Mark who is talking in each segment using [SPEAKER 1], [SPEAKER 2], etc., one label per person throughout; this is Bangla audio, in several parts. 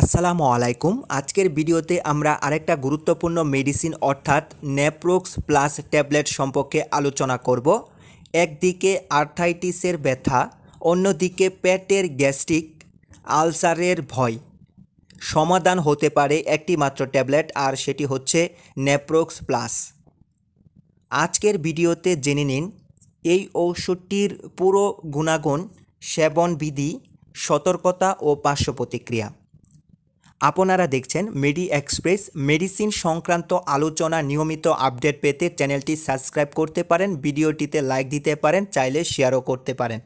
[SPEAKER 1] আসসালামু আলাইকুম। আজকের ভিডিওতে আমরা আরেকটা গুরুত্বপূর্ণ মেডিসিন অর্থাৎ নেপ্রোক্স প্লাস ট্যাবলেট সম্পর্কে আলোচনা করব। একদিকে আর্থাইটিসের ব্যথা, অন্যদিকে পেটের গ্যাস্ট্রিক, আলসারের ভয়। সমাধান হতে পারে একটি মাত্র ট্যাবলেট আর সেটি হচ্ছে নেপ্রোক্স প্লাস। আজকের ভিডিওতে জেনে নিন, এই ঔষধটির পুরো গুণাগুণ, সেবনবিধি, সতর্কতা ও পার্শ্ব প্রতিক্রিয়া আপনারা দেখছেন মেডি এক্সপ্রেস। মেডিসিন সংক্রান্ত আলোচনা নিয়মিত আপডেট পেতে চ্যানেলটি সাবস্ক্রাইব করতে পারেন, ভিডিওটিতে লাইক দিতে পারেন, চাইলে শেয়ারও করতে পারেন।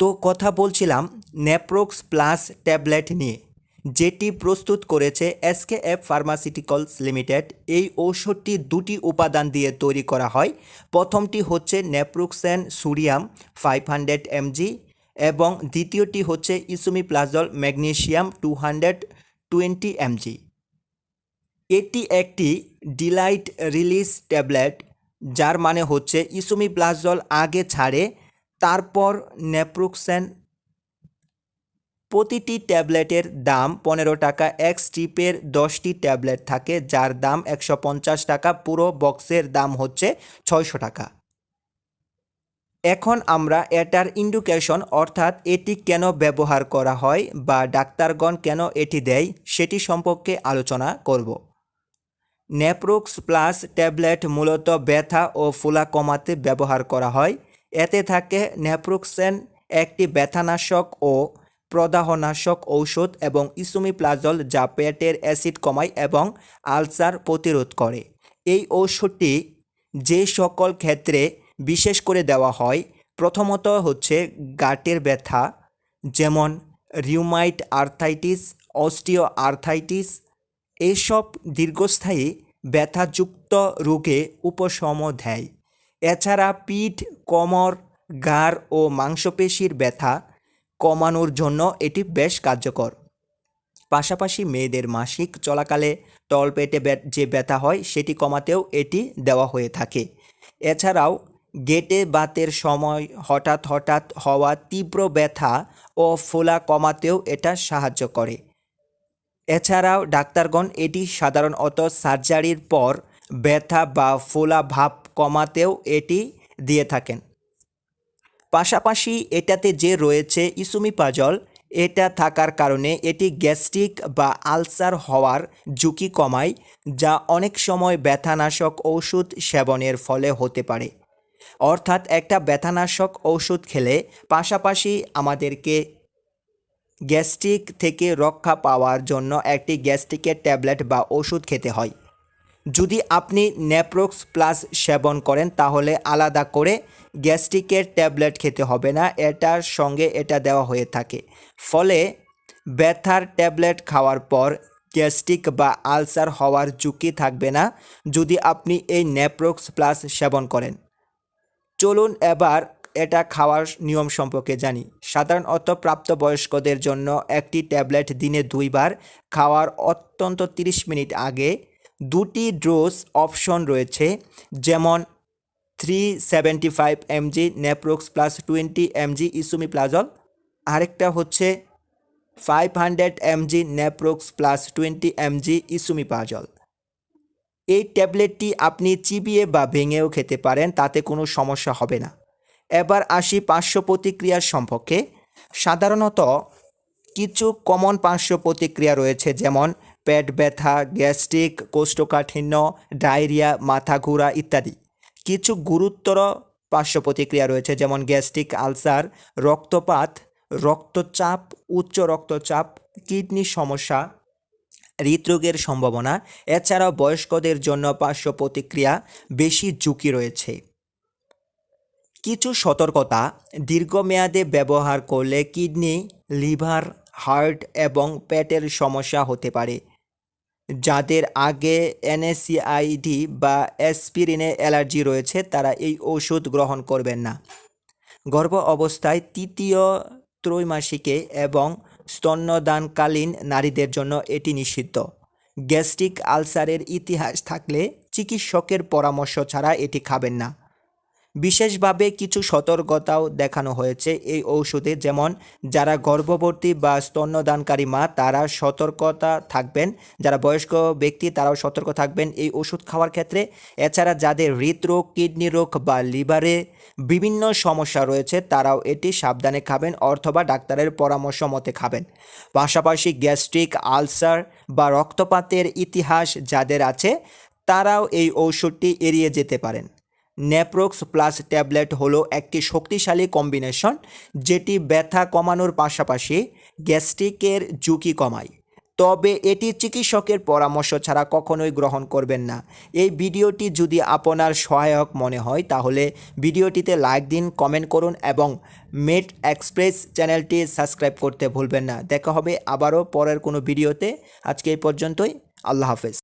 [SPEAKER 1] তো কথা বলছিলাম নেপ্রোক্স প্লাস ট্যাবলেট নিয়ে। যেটি প্রস্তুত করেছে এসকে এফ ফার্মাসিউটিক্যালস লিমিটেড। এই ঔষধটি দুটি উপাদান দিয়ে তৈরি করা হয়। প্রথমটি হচ্ছে naproxen sodium five hundred mg এবং দ্বিতীয়টি হচ্ছে esomeprazole magnesium two hundred twenty mg. এটি একটি ডিলাইট রিলিজ ট্যাবলেট, যার মানে হচ্ছে ইসুমি প্লাজল আগে ছাড়ে, তারপর নেপ্রোক্সেন। প্রতিটি ট্যাবলেটের দাম পনেরো টাকা, এক স্ট্রিপের দশটি ট্যাবলেট থাকে, যার দাম একশো পঞ্চাশ টাকা, পুরো বক্সের দাম হচ্ছে ছয়শো টাকা। এখন আমরা এটার ইন্ডুকেশন, অর্থাৎ এটি কেন ব্যবহার করা হয় বা ডাক্তারগণ কেন এটি দেয়, সেটি সম্পর্কে আলোচনা করব। নেপ্রোক্স প্লাস ট্যাবলেট মূলত ব্যথা ও ফুলা কমাতে ব্যবহার করা হয়। এতে থাকে নেপ্রোক্সেন একটি ব্যথানাশক ও প্রদাহনাশক ঔষধ এবং ইসুমিপ্লাজল যা পেটের অ্যাসিড কমায় এবং আলসার প্রতিরোধ করে। এই ঔষধটি যে সকল ক্ষেত্রে বিশেষ করে দেওয়া হয়। প্রথমত হচ্ছে গাটের ব্যথা, যেমন রিউমাইট আর্থাইটিস অস্টিও আর্থাইটিস এইসব দীর্ঘস্থায়ী ব্যথাযুক্ত রোগে উপশম দেয়। এছাড়া পিঠ, কোমর গাড় ও মাংসপেশির ব্যথা কমানোর জন্য এটি বেশ কার্যকর। পাশাপাশি মেয়েদের মাসিক চলাকালে তলপেটে যে ব্যথা হয় সেটি কমাতেও এটি দেওয়া হয়ে থাকে। এছাড়াও গেটে বাতের সময় হঠাৎ হঠাৎ হওয়া তীব্র ব্যথা ও ফোলা কমাতেও এটা সাহায্য করে। এছাড়াও ডাক্তারগণ এটি সাধারণত সার্জারির পর ব্যথা বা ফোলা ভাব কমাতেও এটি দিয়ে থাকেন। পাশাপাশি এটাতে যে রয়েছে ইসুমিপাজল, এটা থাকার কারণে এটি গ্যাস্ট্রিক বা আলসার হওয়ার ঝুঁকি কমায়, যা অনেক সময় ব্যথানাশক ওষুধ সেবনের ফলে হতে পারে। অর্থাৎ একটা ব্যথানাশক ওষুধ খেলে পাশাপাশি আমাদেরকে গ্যাস্ট্রিক থেকে রক্ষা পাওয়ার জন্য একটি গ্যাস্ট্রিকের ট্যাবলেট বা ওষুধ খেতে হয়। যদি আপনি নেপ্রোক্স প্লাস সেবন করেন, তাহলে আলাদা করে গ্যাস্ট্রিকের ট্যাবলেট খেতে হবে না, এটার সঙ্গে এটা দেওয়া হয়ে থাকে। ফলে ব্যথার ট্যাবলেট খাওয়ার পর গ্যাস্ট্রিক বা আলসার হওয়ার ঝুঁকি থাকবে না যদি আপনি এই নেপ্রোক্স প্লাস সেবন করেন। চলুন এবার এটা খাওয়ার নিয়ম সম্পর্কে জানি। সাধারণত প্রাপ্তবয়স্কদের জন্য একটি ট্যাবলেট দিনে দুইবার খাওয়ার অত্যন্ত 30 মিনিট আগে দুটি ডোজ অপশন রয়েছে, যেমন three seventy five mg naprox plus twenty mg esomeprazole আরেকটা হচ্ছে five hundred mg naprox plus twenty mg esomeprazole এই ট্যাবলেটটি আপনি চিবিয়ে বা ভেঙেও খেতে পারেন, তাতে কোনো সমস্যা হবে না। এবার আসি পার্শ্ব প্রতিক্রিয়ার সম্পর্কে। সাধারণত কিছু কমন পার্শ্ব প্রতিক্রিয়া রয়েছে, যেমন পেট ব্যথা, গ্যাস্ট্রিক, কোষ্ঠকাঠিন্য, ডায়রিয়া, মাথা ঘোরা ইত্যাদি। কিছু গুরুতর পার্শ্ব প্রতিক্রিয়া রয়েছে, যেমন গ্যাস্ট্রিক আলসার, রক্তপাত, রক্তচাপ, উচ্চ রক্তচাপ কিডনির সমস্যা হৃদরোগের সম্ভাবনা, এছাড়াও বয়স্কদের জন্য পার্শ্ব প্রতিক্রিয়া বেশি ঝুঁকি রয়েছে। কিছু সতর্কতা, দীর্ঘমেয়াদে ব্যবহার করলে কিডনি, লিভার, হার্ট এবং পেটের সমস্যা হতে পারে। যাদের আগে এনএসিআইডি বা অ্যাসপিরিনে অ্যালার্জি রয়েছে, তারা এই ওষুধ গ্রহণ করবেন না। গর্ভ অবস্থায় তৃতীয় ত্রৈমাসিকে এবং স্তন্যদানকালীন নারীদের জন্য এটি নিষিদ্ধ। গ্যাস্ট্রিক আলসারের ইতিহাস থাকলে চিকিৎসকের পরামর্শ ছাড়া এটি খাবেন না। বিশেষভাবে কিছু সতর্কতাও দেখানো হয়েছে এই ঔষধে। যেমন, যারা গর্ভবতী বা স্তন্যদানকারী মা, তারা সতর্কতা থাকবেন। যারা বয়স্ক ব্যক্তি, তারাও সতর্ক থাকবেন এই ওষুধ খাওয়ার ক্ষেত্রে। এছাড়া যাদের হৃদরোগ, কিডনি রোগ বা লিভারে বিভিন্ন সমস্যা রয়েছে, তারাও এটি সাবধানে খাবেন অথবা ডাক্তারের পরামর্শ মতে খাবেন। পাশাপাশি গ্যাস্ট্রিক, আলসার বা রক্তপাতের ইতিহাস যাদের আছে, তারাও এই ঔষধটি এড়িয়ে যেতে পারেন। নেপ্রোক্স প্লাস ট্যাবলেট হলো একটি শক্তিশালী কম্বিনেশন যেটি ব্যথা কমানোর পাশাপাশি গ্যাস্ট্রিকের ঝুঁকি কমায়। তবে এটি চিকিৎসকের পরামর্শ ছাড়া কখনোই গ্রহণ করবেন না। এই ভিডিওটি যদি আপনার সহায়ক মনে হয়, তাহলে ভিডিওটিতে লাইক দিন, কমেন্ট করুন এবং মেট এক্সপ্রেস চ্যানেলটি সাবস্ক্রাইব করতে ভুলবেন না। দেখা হবে আবারও পরের কোনো ভিডিওতে। আজকে এই পর্যন্তই। আল্লাহ হাফেজ।